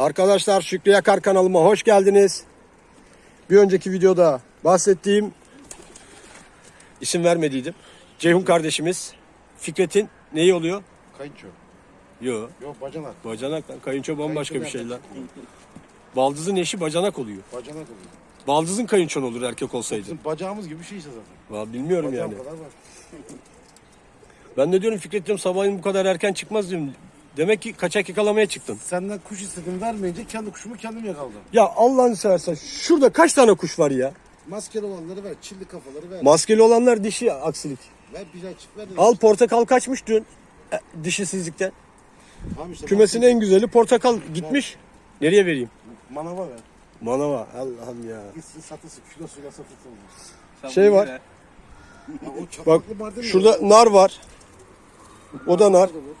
Arkadaşlar Şükrü Yakar kanalıma hoş geldiniz. Bir önceki videoda bahsettiğim isim vermediydim. Ceyhun kardeşimiz Fikret'in neyi oluyor? Kayınço. Yo, Yok bacanak. bacanak lan. Kayınço bambaşka bir Kayınço şey lan. Baldızın eşi bacanak oluyor. Bacanak oluyor. Baldızın kayınçon olur erkek olsaydı. Bizim bacağımız gibi bir şey işte zaten. Vallahi bilmiyorum Bacağım yani. kadar var. Ben de diyorum Fikret diyorum sabahın bu kadar erken çıkmaz diyorum. Demek ki kaçak yakalamaya çıktın. Senden kuş istedim vermeyince kendi kuşumu kendim yakaladım. Ya Allah'ını seversen şurada kaç tane kuş var ya? Maskeli olanları ver, çilli kafaları ver. Maskeli olanlar dişi aksilik. ver bir açık ver. Al portakal kaçmış dün e, dişisizlikten. Tamam işte, Kümesin en güzeli portakal gitmiş. Nereye vereyim? Manava ver. Manava. Allah'ım ya. Gitsin satılsın. Kilosuyla satılsın. Şey var. Ya o Bak çapaklı mi? şurada nar var. O da nar. Da bu.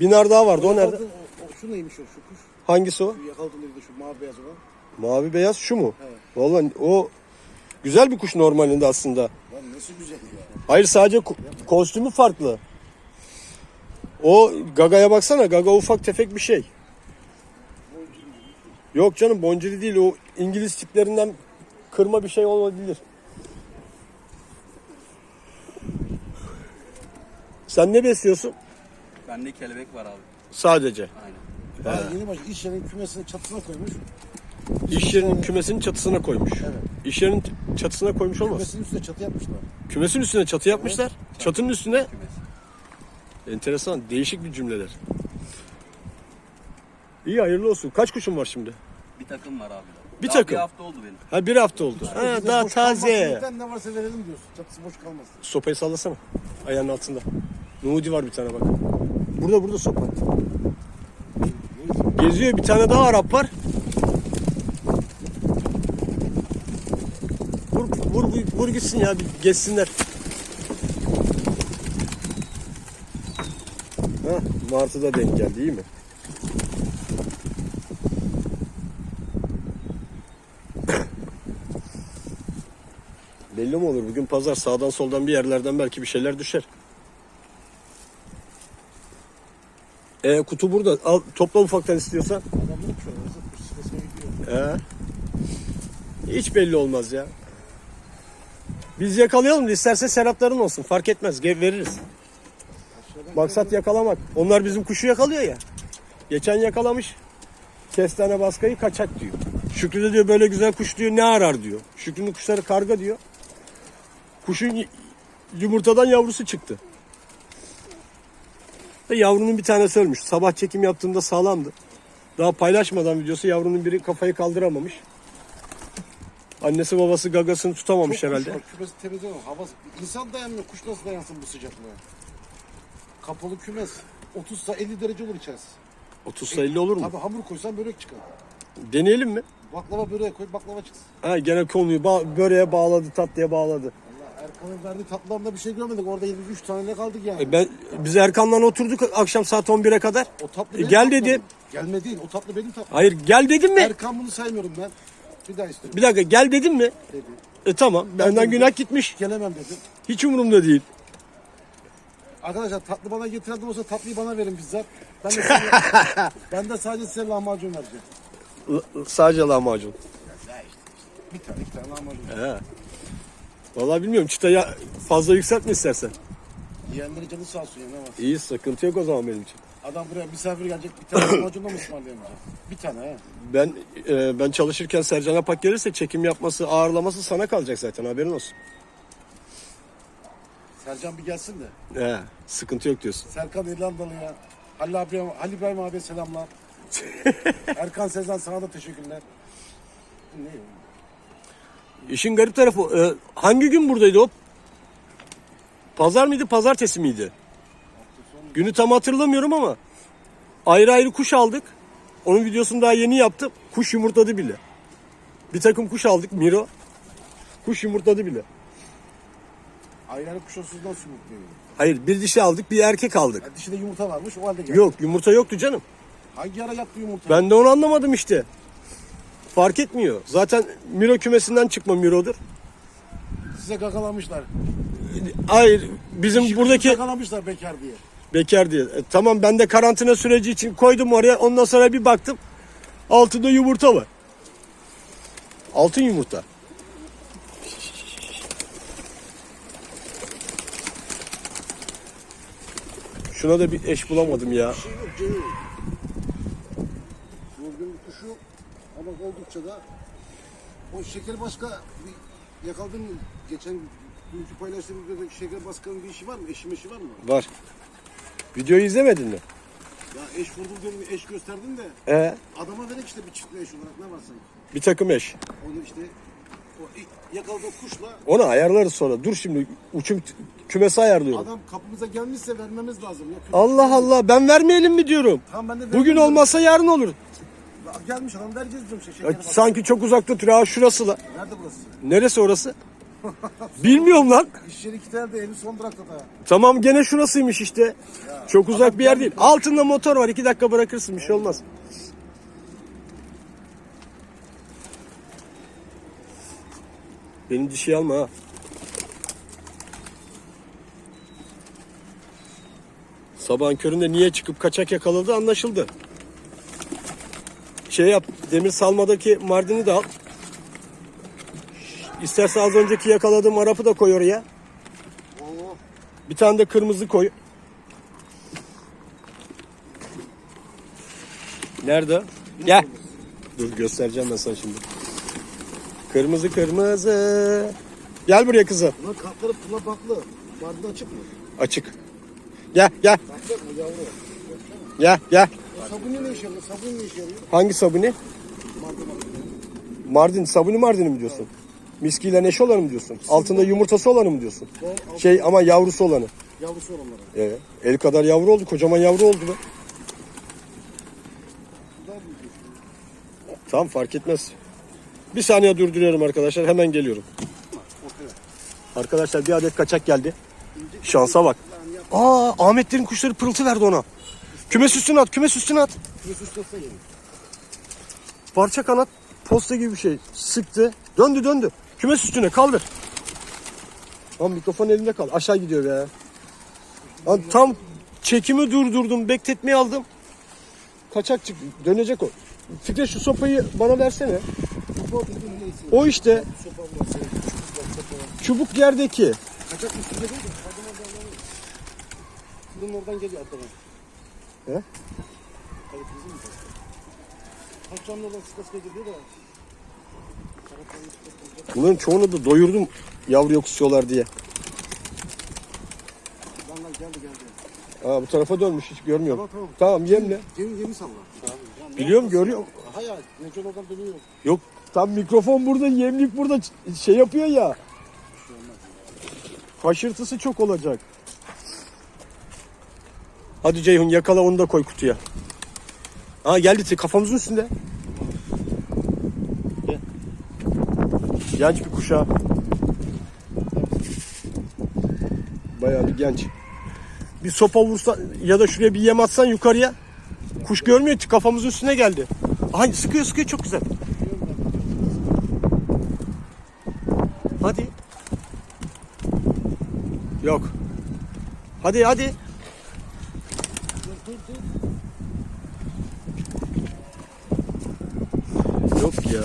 Bir nar daha vardı. O Yakaladın, nerede? O, o, şu neymiş o şu kuş? Hangisi o? Şu yakaladığın evde şu mavi beyaz olan. Mavi beyaz şu mu? Evet. Vallahi o güzel bir kuş normalinde aslında. Lan nasıl güzel ya. Hayır sadece ko- kostümü farklı. O Gaga'ya baksana. Gaga ufak tefek bir şey. Yok canım boncili değil. O İngiliz tiplerinden kırma bir şey olabilir. Sen ne besliyorsun? Bende kelebek var abi. Sadece. Aynen. Daha yeni baş iş yerinin kümesinin çatısına koymuş. İş yerinin kümesinin çatısına koymuş. Evet. İş yerinin çatısına koymuş olmaz. Kümesinin üstüne çatı yapmışlar. Kümesin üstüne çatı yapmışlar. Çatının üstüne Kümes. enteresan, değişik bir cümleler. İyi hayırlı olsun. Kaç kuşun var şimdi? Bir takım var abi. Bir Daha takım. Bir hafta oldu benim. Ha bir hafta oldu. Ha, Bize daha boş taze. Ne varsa verelim diyorsun. Çatısı boş kalmasın. Sopayı sallasana. Ayağının altında. Nudi var bir tane bak. Burada burada sopa. Geziyor bir tane daha Arap var. Vur, vur, vur, gitsin ya bir geçsinler. Ha, Martı da denk geldi iyi mi? Belli mi olur? Bugün pazar sağdan soldan bir yerlerden belki bir şeyler düşer. E, kutu burada. Al topla ufaktan istiyorsan. Adamlar uçuyor. Nasıl kuş sesine gidiyor. E. Hiç belli olmaz ya. Biz yakalayalım da isterse Serapların olsun. Fark etmez. Gev veririz. Maksat yakalamak. Onlar bizim kuşu yakalıyor ya. Geçen yakalamış. Kestane baskayı kaçak diyor. Şükrü de diyor böyle güzel kuş diyor ne arar diyor. Şükrü'nün kuşları karga diyor. Kuşun yumurtadan yavrusu çıktı. Ve yavrunun bir tanesi ölmüş. Sabah çekim yaptığımda sağlamdı. Daha paylaşmadan videosu yavrunun biri kafayı kaldıramamış. Annesi babası gagasını tutamamış Çok herhalde. Kuş var, kümesi temiz ama havası. İnsan dayanmıyor. Kuş nasıl dayansın bu sıcaklığa? Kapalı kümes. 30 sa 50 derece olur içerisi. 30 sayılı olur mu? Tabii hamur koysan börek çıkar. Deneyelim mi? Baklava böreğe koy baklava çıksın. Ha gene konuyu ba- böreğe bağladı, tatlıya bağladı. Erkan'ın verdiği tatlılarında bir şey görmedik. Orada 23 tane ne kaldık yani. E ben biz Erkan'la oturduk akşam saat 11'e kadar. o tatlı E, benim gel dedi. Gelme değil. O tatlı benim tatlım. Hayır gel dedim mi? Erkan bunu saymıyorum ben. Bir daha istiyorum Bir dakika gel dedim mi? dedi. E tamam benden dedim. günah gitmiş. Gelemem dedim. Hiç umurumda değil. Arkadaşlar tatlı bana getiren olsa tatlıyı bana verin bizzat. Ben de, size, ben de sadece size lahmacun vereceğim. L- sadece lahmacun. Bir tane iki tane lahmacun. He. Vallahi bilmiyorum çıtayı fazla yükseltme istersen. Yiyenleri canı sağ olsun var. İyi sıkıntı yok o zaman benim için. Adam buraya misafir gelecek bir tane lahmacunla mı ısmarlayamayacak? Bir tane he. Ben e, ben çalışırken Sercan Apak gelirse çekim yapması, ağırlaması sana kalacak zaten haberin olsun. Sercan bir gelsin de. He, sıkıntı yok diyorsun. Serkan İrlandalı ya. Halil, abi, Halil İbrahim abiye selamlar. Erkan Sezen sana da teşekkürler. Bu Ne? ya? İşin garip tarafı e, hangi gün buradaydı o? Pazar mıydı, pazartesi miydi? Günü tam hatırlamıyorum ama ayrı ayrı kuş aldık. Onun videosunu daha yeni yaptım. Kuş yumurtladı bile. Bir takım kuş aldık Miro. Kuş yumurtladı bile. Ayranı kuşasız nasıl mutluyor? Hayır bir dişi aldık bir erkek aldık. Ya dişinde yumurta varmış o halde geldi. Yok yumurta yoktu canım. Hangi ara yaptı yumurta? Ben de onu anlamadım işte. Fark etmiyor. Zaten Miro kümesinden çıkma Miro'dur. Size gagalamışlar. Hayır bizim buradaki Gagalamışlar bekar diye. bekar diye. E, tamam ben de karantina süreci için koydum oraya. Ondan sonra bir baktım. Altında yumurta var. Altın yumurta. Şuna da bir eş bulamadım ya. şey yok Ceyhun. Yorgun bir kuşu ama oldukça da o şeker başka bir yakaladın mı? Geçen günkü paylaştığım videoda şeker başkanın bir işi var mı? Eşi meşi var mı? Var. Videoyu izlemedin mi? Ya eş vurdum diyorum eş gösterdin de Ee, adama verek işte bir çiftli eş olarak ne var sanki? bir takım eş. Onu işte o ilk yakaladığı kuşla Onu ayarlarız sonra. Dur şimdi uçum kümesi ayarlıyorum. adam kapımıza gelmişse vermemiz lazım. Ya, Allah Allah ben vermeyelim mi diyorum. Tamam ben de Bugün vermiyorum. olmazsa yarın olur. Gelmiş adam vereceğiz diyorum şey Ya, sanki çok uzakta duruyor. Ha şurası la. Nerede burası? Neresi orası? Bilmiyorum lan. İş yeri iki tane de en son durakta da. Tamam gene şurasıymış işte. Çok uzak bir yer değil. Altında motor var. iki dakika bırakırsın bir şey olmaz. Benim dişi alma ha. Sabahın köründe niye çıkıp kaçak yakaladı anlaşıldı. Şey yap, demir salmadaki Mardin'i de al. İstersen az önceki yakaladığım Arap'ı da koy oraya. Bir tane de kırmızı koy. Nerede? Gel. Dur göstereceğim ben sana şimdi. Kırmızı kırmızı. Gel buraya kızım. Bunlar kartları pula baklı. Mardin açık mı? Açık. Gel gel Baklı mı yavru? gel gel. Sabuni ne işe yarıyor? Sabuni ne işe yarıyor? Hangi sabuni? Mardin. Sabuni Mardin'i mi diyorsun? Miskiyle neşe olanı mı diyorsun? Altında yumurtası olanı mı diyorsun? Şey ama yavrusu olanı. Yavrusu olanlara. Ee, el kadar yavru oldu. Kocaman yavru oldu be. Daha büyük. Tamam fark etmez. Bir saniye durduruyorum arkadaşlar. Hemen geliyorum. Arkadaşlar bir adet kaçak geldi. Şansa bak. Aa Ahmetlerin kuşları pırıltı verdi ona. Kümes üstüne at, kümes üstüne at. Yüz üstesine gelin. Parça kanat posta gibi bir şey. Sıktı. Döndü döndü. Kümes üstüne kaldır. Lan mikrofon elinde kal. Aşağı gidiyor be. Lan tam çekimi durdurdum. Bekletmeyi aldım. Kaçak çık. Dönecek o. Fikret şu sopayı bana versene. O işte Çubuk yerdeki. Kaçak üstünde değil de. Kadın oradan geliyor. Arkadan. He? Kayıt bizim mi? Kaçağın oradan sıka sıka geliyor da. Bunların çoğunu da doyurdum yavru yok istiyorlar diye. Lan lan geldi geldi. Aa, bu tarafa dönmüş hiç görmüyorum. Tamam tamam. Yemle. Gemi gemi salla. Biliyorum görüyorum. Hayır. Necol oradan dönüyor. Yok tam mikrofon burada yemlik burada ç- şey yapıyor ya. Haşırtısı çok olacak. Hadi Ceyhun yakala onu da koy kutuya. Aa geldi kafamızın üstünde. Genç bir kuşa. Bayağı bir genç. Bir sopa vursa ya da şuraya bir yem atsan yukarıya. Kuş görmüyor ki kafamızın üstüne geldi. Ay sıkıyor sıkıyor çok güzel. Hadi. Yok. Hadi hadi. Yok ya.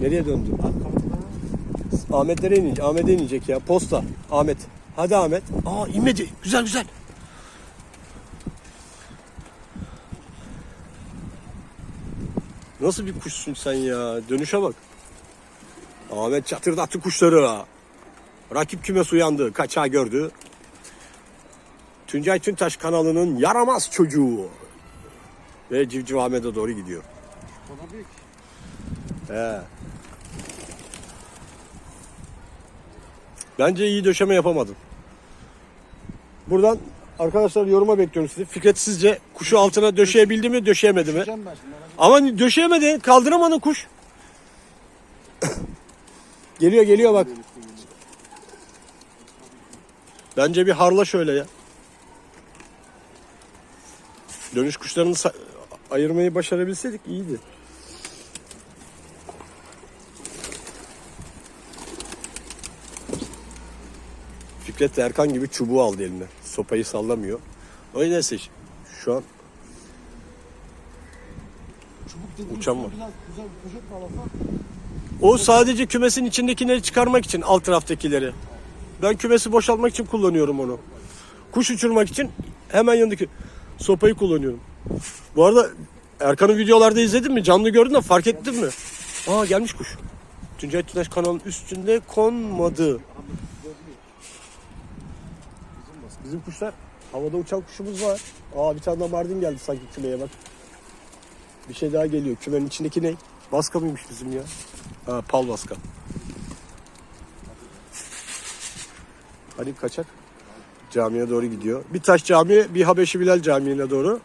Nereye döndü? Ahmet nereye inecek? Ahmet'e inecek ya. Posta. Ahmet. Hadi Ahmet. Aa inmedi. Güzel güzel. Nasıl bir kuşsun sen ya? Dönüşe bak. Ahmet çatırdattı kuşları. Rakip kümes uyandı. Kaçağı gördü. Tuncay Tüntaş kanalının yaramaz çocuğu. Ve Civciv Ahmet'e doğru gidiyor. Bana büyük. He. Bence iyi döşeme yapamadın. Buradan arkadaşlar yoruma bekliyorum sizi. Fikret sizce kuşu altına döşeyebildi mi, döşeyemedi mi? Düşeceğim ben şimdi. Ama döşeyemedi, kaldıramadın kuş. geliyor geliyor bak. Bence bir harla şöyle ya. Dönüş kuşlarını ayırmayı başarabilseydik iyiydi. Fikret Erkan gibi çubuğu aldı eline. Sopayı sallamıyor. O neyse şu an Uçan var. O sadece kümesin içindekileri çıkarmak için alt taraftakileri. Ben kümesi boşaltmak için kullanıyorum onu. Kuş uçurmak için hemen yanındaki sopayı kullanıyorum. Bu arada Erkan'ın videolarda izledin mi? Canlı gördün de fark ettin mi? Aa gelmiş kuş. Tuncay Tüneş kanalının üstünde konmadı. Bizim kuşlar havada uçan kuşumuz var. Aa bir tane daha Mardin geldi sanki kümeye bak. Bir şey daha geliyor. Kümenin içindeki ne? Baska mıymış bizim ya? Ha, pal baska. Halil kaçak. Camiye doğru gidiyor. Bir taş cami, bir Habeşi Bilal Camii'ne doğru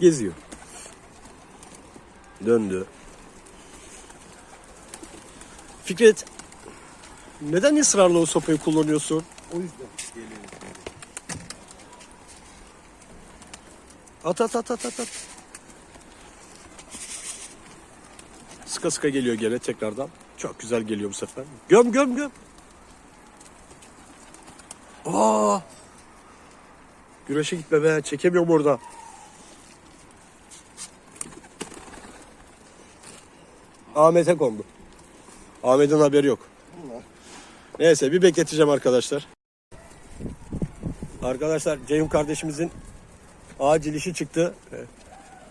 geziyor. Döndü. Fikret, neden ısrarla o sopayı kullanıyorsun? O yüzden. At at at at at at. Sıka sıka geliyor gene tekrardan. Çok güzel geliyor bu sefer. Göm göm göm. Aa! Güreşe gitme be. Çekemiyorum orada. Ahmet'e kondu. Ahmet'in haberi yok. Neyse bir bekleteceğim arkadaşlar. Arkadaşlar Ceyhun kardeşimizin acil işi çıktı.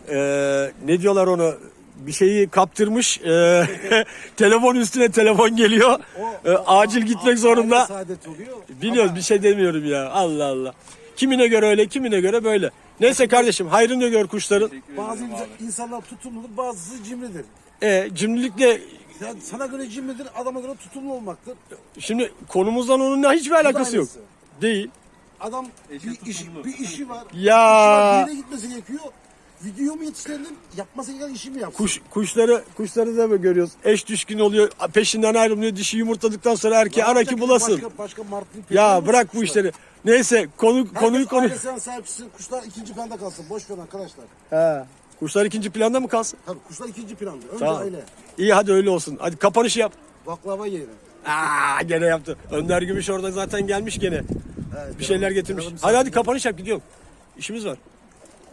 Ee, ne diyorlar onu? Bir şeyi kaptırmış. Ee, telefon üstüne telefon geliyor. Ee, acil gitmek zorunda. Biliyoruz bir şey demiyorum ya. Allah Allah. Kimine göre öyle, kimine göre böyle. Neyse kardeşim hayrını gör kuşların. Bazı insan- insanlar tutumludur, bazısı cimridir. E, cimrilikle Ya sana göre cimridir, adama göre tutumlu olmaktır. şimdi konumuzdan onunla hiçbir alakası yok. aynısı. Değil. Adam bir, iş, bir işi var. Ya. Bir yere gitmesi gerekiyor. Video mu yetiştirelim, yapması gereken işi mi? Kuş, kuşları kuşları da mı görüyoruz? Eş düşkün oluyor, peşinden ayrılmıyor. Dişi yumurtladıktan sonra erkeği ara ki bulasın. Başka, başka Martin Ya bırak bu işleri. Neyse konu konuyu konu. Sen sahipsin, kuşlar ikinci planda kalsın. Boş ver arkadaşlar. He. Kuşlar ikinci planda mı kalsın? Tabii kuşlar ikinci planda. Önce Tamam. aile. İyi hadi öyle olsun. Hadi kapanışı yap. Baklava yeri. Aa gene yaptı. Önder Gümüş orada zaten gelmiş gene. Evet, Bir şeyler getirmiş. Hadi hadi kapanış yap gidiyorum. İşimiz var.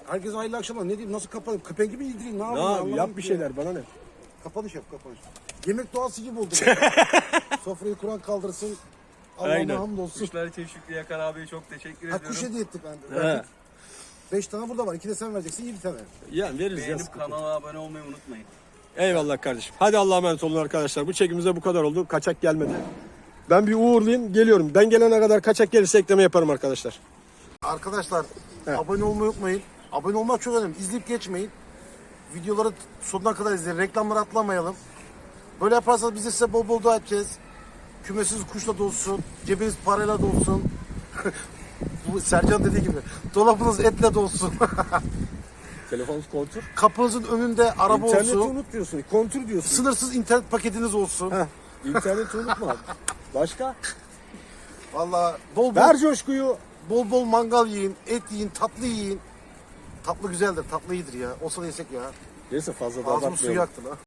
Herkese hayırlı akşamlar. Ne diyeyim, nasıl kapanayım? Kepengi mi yedireyim? Ne Ne yapayım? yap, Anlamadım yap bir ki. şeyler bana ne? Kapanış yap, kapanış. Yemek doğası gibi oldu. Sofrayı kuran kaldırsın. Aynen. Allah'ına hamdolsun. Kuşlar için Şükrü Yakar abiye çok teşekkür Ha, ediyorum. kuş hediye ettik ben. He. Verdik. Beş tane burada var. İki de sen vereceksin. Yedi tane. Yani veririz ya. Beğenip sıkıntı yok. kanala abone olmayı unutmayın. Eyvallah kardeşim. Hadi Allah'a emanet olun arkadaşlar. Bu çekimimize bu kadar oldu. Kaçak gelmedi. Ben bir uğurlayayım. Geliyorum. Ben gelene kadar kaçak gelirse ekleme yaparım arkadaşlar. Arkadaşlar Evet. abone olmayı unutmayın. Abone olmak çok önemli. İzleyip geçmeyin. Videoları sonuna kadar izleyin. Reklamları atlamayalım. Böyle yaparsanız biz size bol bol dua edeceğiz. Kümesiz kuşla dolsun. Cebiniz parayla dolsun. Bu Sercan dediği gibi. Dolabınız etle dolsun. Telefonunuz kontur. Kapınızın önünde araba İnterneti olsun. unut diyorsun. Kontur diyorsun. Sınırsız internet paketiniz olsun. Heh. İnterneti unutma. Başka? Vallahi bol bol, Ver coşkuyu. bol bol mangal yiyin, et yiyin, tatlı yiyin. Tatlı güzeldir, tatlı iyidir ya. Olsa da yesek ya. Neyse fazla da abartmayalım. suyu aktı lan.